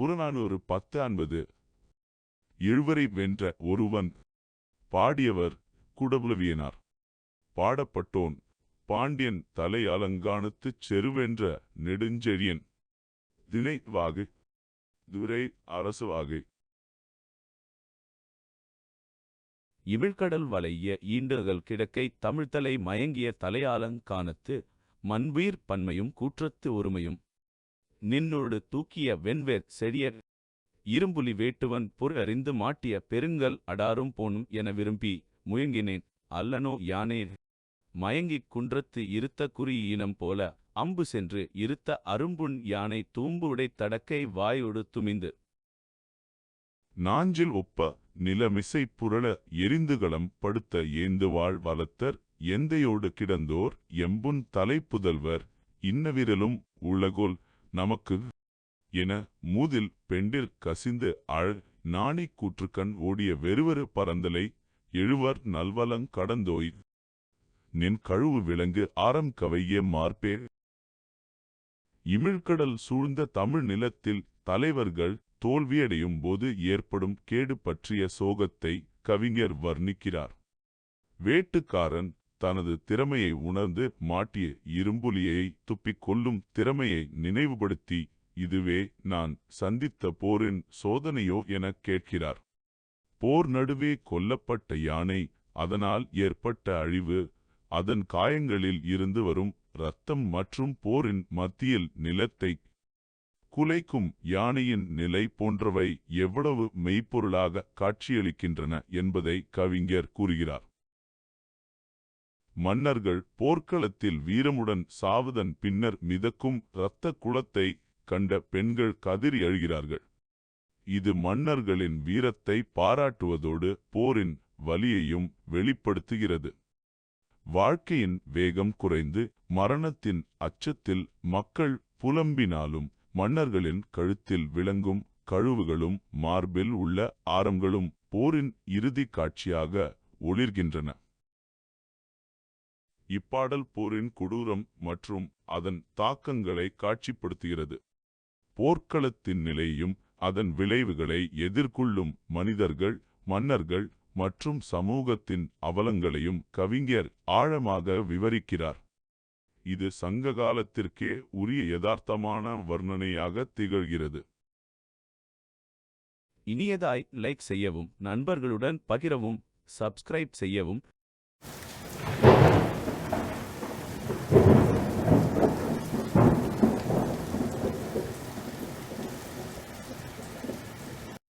புறநானூறு பத்து அன்பது. எழுவரை வென்ற ஒருவன் பாடியவர் குடபுலவியனார். பாடப்பட்டோன் பாண்டியன் தலை அலங்கானத்துச் செருவென்ற நெடுஞ்செழியன். தினை வாகு துரை அரசு வாகு இவிழ்கடல் வலைய ஈண்டகல் கிடக்கை தமிழ்தலை மயங்கிய தலையாலங்கானத்து மண்வீர் மண்புயிர் பன்மையும் கூற்றத்து ஒருமையும். நின்னோடு தூக்கிய வெண்வேர் செடிய இரும்புலி வேட்டுவன் பொரு அறிந்து மாட்டிய பெருங்கல் அடாரும் போனும் என விரும்பி முயங்கினேன். அல்லனோ யானே? மயங்கிக் குன்றத்து இருத்த குறியினம் போல அம்பு சென்று இருத்த அரும்புண் யானை தூம்பு தடக்கை வாயோடு துமிந்து. நாஞ்சில் ஒப்ப நிலமிசை புரள எரிந்துகளம் படுத்த ஏந்துவாழ் வளத்தர் எந்தையோடு கிடந்தோர் எம்புன் தலைப்புதல்வர் இன்னவிரலும் உலகோல் நமக்கு என மூதில் பெண்டிற் கசிந்து அழ நாணி கூற்றுக்கண் ஓடிய வெறுவரு பரந்தலை எழுவர் நல்வலங் கடந்தோய். நின் கழுவு விலங்கு ஆரம் கவைய மார்பே. இமிழ்கடல் சூழ்ந்த தமிழ் நிலத்தில் தலைவர்கள் தோல்வியடையும் போது ஏற்படும் கேடு பற்றிய சோகத்தை கவிஞர் வர்ணிக்கிறார். வேட்டுக்காரன் தனது திறமையை உணர்ந்து மாட்டிய இரும்புலியை துப்பிக் கொல்லும் திறமையை நினைவுபடுத்தி இதுவே நான் சந்தித்த போரின் சோதனையோ எனக் கேட்கிறார். போர் நடுவே கொல்லப்பட்ட யானை அதனால் ஏற்பட்ட அழிவு அதன் காயங்களில் இருந்து வரும் இரத்தம் மற்றும் போரின் மத்தியில் நிலத்தை குலைக்கும் யானையின் நிலை போன்றவை எவ்வளவு மெய்ப்பொருளாக காட்சியளிக்கின்றன என்பதை கவிஞர் கூறுகிறார். மன்னர்கள் போர்க்களத்தில் வீரமுடன் சாவதன் பின்னர் மிதக்கும் இரத்த குளத்தை கண்ட பெண்கள் கதறி எழுகிறார்கள் இது மன்னர்களின் வீரத்தை பாராட்டுவதோடு போரின் வலியையும் வெளிப்படுத்துகிறது. வாழ்க்கையின் வேகம் குறைந்து மரணத்தின் அச்சத்தில் மக்கள் புலம்பினாலும் மன்னர்களின் கழுத்தில் விளங்கும் கழுவுகளும் மார்பில் உள்ள ஆரங்களும் போரின் இறுதி காட்சியாக ஒளிர்கின்றன. இப்பாடல் போரின் கொடூரம் மற்றும் அதன் தாக்கங்களை காட்சிப்படுத்துகிறது. போர்க்களத்தின் நிலையும் அதன் விளைவுகளை எதிர்கொள்ளும் மனிதர்கள் மன்னர்கள் மற்றும் சமூகத்தின் அவலங்களையும் கவிஞர் ஆழமாக விவரிக்கிறார். இது சங்க காலத்திற்கே உரிய யதார்த்தமான வர்ணனையாக திகழ்கிறது. இனியதாய் லைக் செய்யவும் நண்பர்களுடன் பகிரவும் சப்ஸ்கிரைப் செய்யவும்